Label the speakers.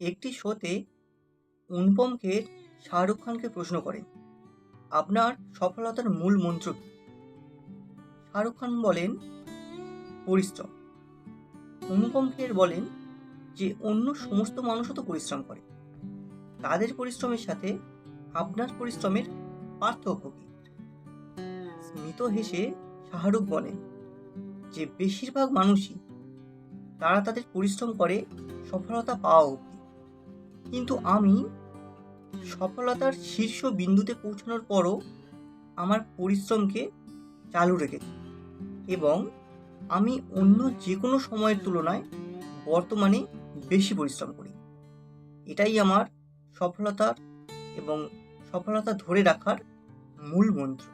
Speaker 1: একটি শোতে অনুপম খের শাহরুখ খানকে প্রশ্ন করেন, আপনার সফলতার মূল মন্ত্র কী? শাহরুখ খান বলেন, পরিশ্রম। অনুপম খের বলেন যে, অন্য সমস্ত মানুষও তো পরিশ্রম করে। তাদের পরিশ্রমের সাথে আপনার পরিশ্রমের পার্থক্য কী? স্মিত হেসে শাহরুখ বলেন, যে, বেশিরভাগ মানুষই তারা তাদের পরিশ্রম করে সফলতা পাওয়া অবধি। কিন্তু আমি সফলতার শীর্ষ বিন্দুতে পৌঁছানোর পরও আমার পরিশ্রমকে চালু রেখেছি এবং আমি অন্য যে কোনো সময়ের তুলনায় বর্তমানে বেশি পরিশ্রম করি। এটাই আমার সফলতার এবং সফলতা ধরে রাখার মূল মন্ত্র।